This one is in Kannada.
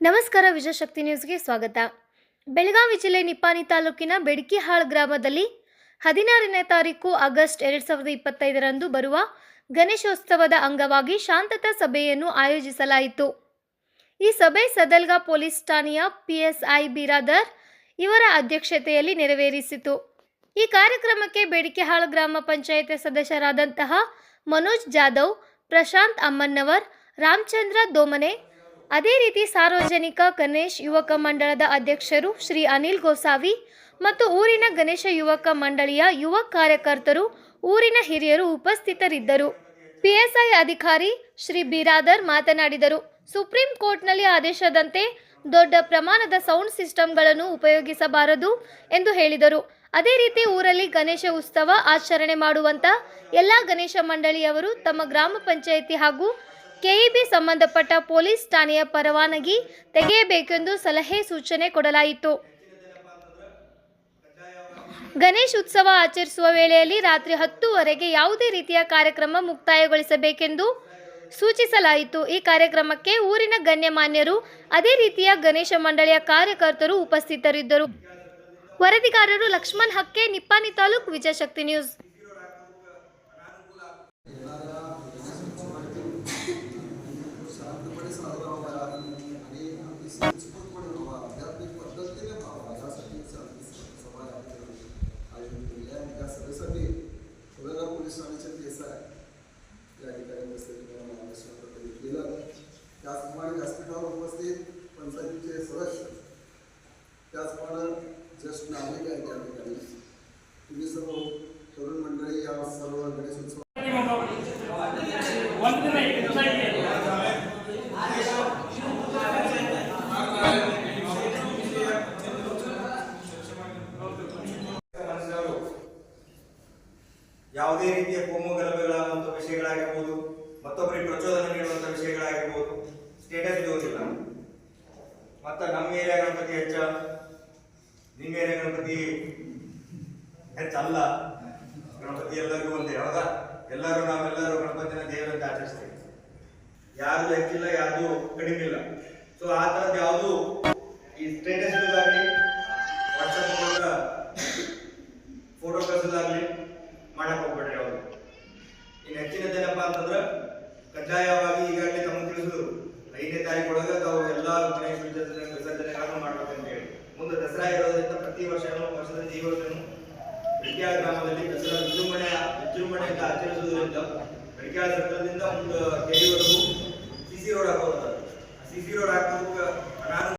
ನಮಸ್ಕಾರ ವಿಜಯಶಕ್ತಿ ನ್ಯೂಸ್ಗೆ ಸ್ವಾಗತ. ಬೆಳಗಾವಿ ಜಿಲ್ಲೆ ನಿಪ್ಪಾನಿ ತಾಲೂಕಿನ ಬೆಡಕಿಹಾಳ್ ಗ್ರಾಮದಲ್ಲಿ ಹದಿನಾರನೇ ತಾರೀಕು ಆಗಸ್ಟ್ ಎರಡು ಸಾವಿರದ ಇಪ್ಪತ್ತೈದರಂದು ಬರುವ ಗಣೇಶೋತ್ಸವದ ಅಂಗವಾಗಿ ಶಾಂತತಾ ಸಭೆಯನ್ನು ಆಯೋಜಿಸಲಾಯಿತು. ಈ ಸಭೆ ಸದಲ್ಗಾ ಪೊಲೀಸ್ ಠಾಣೆಯ ಪಿಎಸ್ಐ ಬಿರಾದರ್ ಇವರ ಅಧ್ಯಕ್ಷತೆಯಲ್ಲಿ ನೆರವೇರಿಸಿತು. ಈ ಕಾರ್ಯಕ್ರಮಕ್ಕೆ ಬೇಡಿಕೆಹಾಳ್ ಗ್ರಾಮ ಪಂಚಾಯತ್ ಸದಸ್ಯರಾದಂತಹ ಮನೋಜ್ ಜಾಧವ್, ಪ್ರಶಾಂತ್ ಅಮ್ಮನ್ನವರ್, ರಾಮಚಂದ್ರ ದೋಮನೆ ಅದೇ ರೀತಿ ಸಾರ್ವಜನಿಕ ಗಣೇಶ್ ಯುವಕ ಮಂಡಳದ ಅಧ್ಯಕ್ಷರು ಶ್ರೀ ಅನಿಲ್ ಗೋಸಾವಿ ಮತ್ತು ಊರಿನ ಗಣೇಶ ಯುವಕ ಮಂಡಳಿಯ ಯುವ ಕಾರ್ಯಕರ್ತರು, ಊರಿನ ಹಿರಿಯರು ಉಪಸ್ಥಿತರಿದ್ದರು. ಪಿಎಸ್ಐ ಅಧಿಕಾರಿ ಶ್ರೀ ಬಿರಾದರ್ ಮಾತನಾಡಿದರು. ಸುಪ್ರೀಂ ಕೋರ್ಟ್ನಲ್ಲಿ ಆದೇಶದಂತೆ ದೊಡ್ಡ ಪ್ರಮಾಣದ ಸೌಂಡ್ ಸಿಸ್ಟಮ್ಗಳನ್ನು ಉಪಯೋಗಿಸಬಾರದು ಎಂದು ಹೇಳಿದರು. ಅದೇ ರೀತಿ ಊರಲ್ಲಿ ಗಣೇಶ ಉತ್ಸವ ಆಚರಣೆ ಮಾಡುವಂತ ಎಲ್ಲ ಗಣೇಶ ಮಂಡಳಿಯವರು ತಮ್ಮ ಗ್ರಾಮ ಪಂಚಾಯಿತಿ ಹಾಗೂ ಕೆಇಬಿ ಸಂಬಂಧಪಟ್ಟ ಪೊಲೀಸ್ ಠಾಣೆಯ ಪರವಾನಗಿ ತೆಗೆಯಬೇಕೆಂದು ಸಲಹೆ ಸೂಚನೆ ಕೊಡಲಾಯಿತು. ಗಣೇಶ್ ಉತ್ಸವ ಆಚರಿಸುವ ವೇಳೆಯಲ್ಲಿ ರಾತ್ರಿ ಹತ್ತುವರೆಗೆ ಯಾವುದೇ ರೀತಿಯ ಕಾರ್ಯಕ್ರಮ ಮುಕ್ತಾಯಗೊಳಿಸಬೇಕೆಂದು ಸೂಚಿಸಲಾಯಿತು. ಈ ಕಾರ್ಯಕ್ರಮಕ್ಕೆ ಊರಿನ ಗಣ್ಯಮಾನ್ಯರು, ಅದೇ ರೀತಿಯ ಗಣೇಶ ಮಂಡಳಿಯ ಕಾರ್ಯಕರ್ತರು ಉಪಸ್ಥಿತರಿದ್ದರು. ವರದಿಗಾರರು ಲಕ್ಷ್ಮಣ್ ಹಕ್ಕೆ ನಿಪ್ಪಾನಿ ತಾಲೂಕು ವಿಜಯಶಕ್ತಿ ನ್ಯೂಸ್. त्याचप्रमाणे व्यासपीठावर उपस्थित पंचायतीचे सदस्य त्याचप्रमाणे ज्येष्ठ नागरिक आहेत या ठिकाणी तुम्ही सर्व तरुण मंडळी या सर्व गणेशोत्सव ಯಾವುದೇ ರೀತಿಯ ಕೋಮು ಗಲಭೆಗಳಾಗುವಂಥ ವಿಷಯಗಳಾಗಿರ್ಬೋದು, ಮತ್ತೊಬ್ಬರಿಗೆ ಪ್ರಚೋದನೆ ನೀಡುವಂಥ ವಿಷಯಗಳಾಗಿರ್ಬೋದು ಸ್ಟೇಟಸ್ ಇರುವುದಿಲ್ಲ. ಮತ್ತ ನಮ್ಮ ಏರಿಯಾ ಗಣಪತಿ ಹೆಚ್ಚ, ನಿಮ್ಮ ಏರಿಯಾ ಗಣಪತಿ ಹೆಚ್ಚಲ್ಲ ಗಣಪತಿ ಎಲ್ಲರಿಗೂ ಒಂದೇ. ಹೌದಾ? ಎಲ್ಲರೂ ನಾವೆಲ್ಲರೂ ಗಣಪತಿನ ದೇವರಂತೆ ಆಚರಿಸ್ತೇವೆ. ಯಾರು ಹೆಚ್ಚಿಲ್ಲ ಯಾರು ಕಡಿಮೆ ಇಲ್ಲ. ಸೊ ಆ ಥರದ್ದು ಯಾವುದು ಈ ಸ್ಟೇಟಸ್ ಐದನೇ ತಾರೀಕು ಒಳಗೆ ತಾವು ಎಲ್ಲ ಗಣೇಶ ವಿಸರ್ಜನೆ ವಿಸರ್ಜನೆಗಳನ್ನು ಅಂತ ಹೇಳಿ. ಮುಂದೆ ದಸರಾ ಇರೋದ್ರಿಂದ ಪ್ರತಿ ವರ್ಷನೂ ವರ್ಷದ ಈ ವರ್ಷನೂ ಗ್ರಾಮದಲ್ಲಿ ದಸರಾ ವಿಜೃಂಭಣೆ, ವಿಜೃಂಭಣೆಯಿಂದ ಆಚರಿಸುವುದರಿಂದ ಬೆಳಕಿಯಾಳ ಸರ್ಕಲ್ದಿಂದ ಒಂದು ಕೆರೆವರೆಗೂ ಸಿಸಿ ರೋಡ್ ಹಾಕೋದು ಸಿಸಿ ರೋಡ್ ಹಾಕೋದಕ್ಕೆ ನಾನು